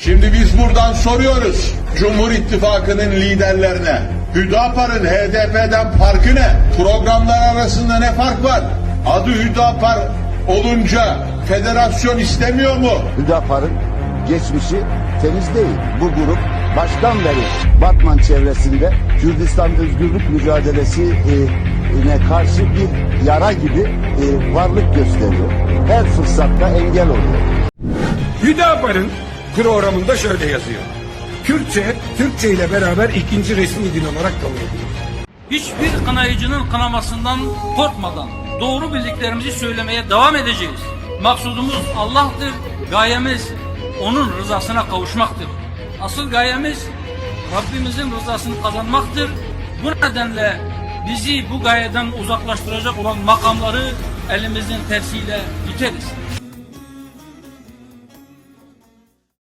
Şimdi biz buradan soruyoruz Cumhur İttifakı'nın liderlerine. Hüdapar'ın HDP'den farkı ne? Programlar arasında ne fark var? Adı Hüdapar olunca federasyon istemiyor mu? Hüdapar'ın geçmişi temiz değil. Bu grup baştan beri Batman çevresinde Kürdistan özgürlük mücadelesi e, ne karşı bir yara gibi e, varlık gösteriyor. Her fırsatta engel oluyor. Hüdapar'ın programında şöyle yazıyor. Kürtçe, Türkçe ile beraber ikinci resmi dil olarak kabul edilir. Hiçbir kınayıcının kınamasından korkmadan doğru bildiklerimizi söylemeye devam edeceğiz. Maksudumuz Allah'tır, gayemiz onun rızasına kavuşmaktır. Asıl gayemiz Rabbimizin rızasını kazanmaktır. Bu nedenle bizi bu gayeden uzaklaştıracak olan makamları elimizin tersiyle biteriz.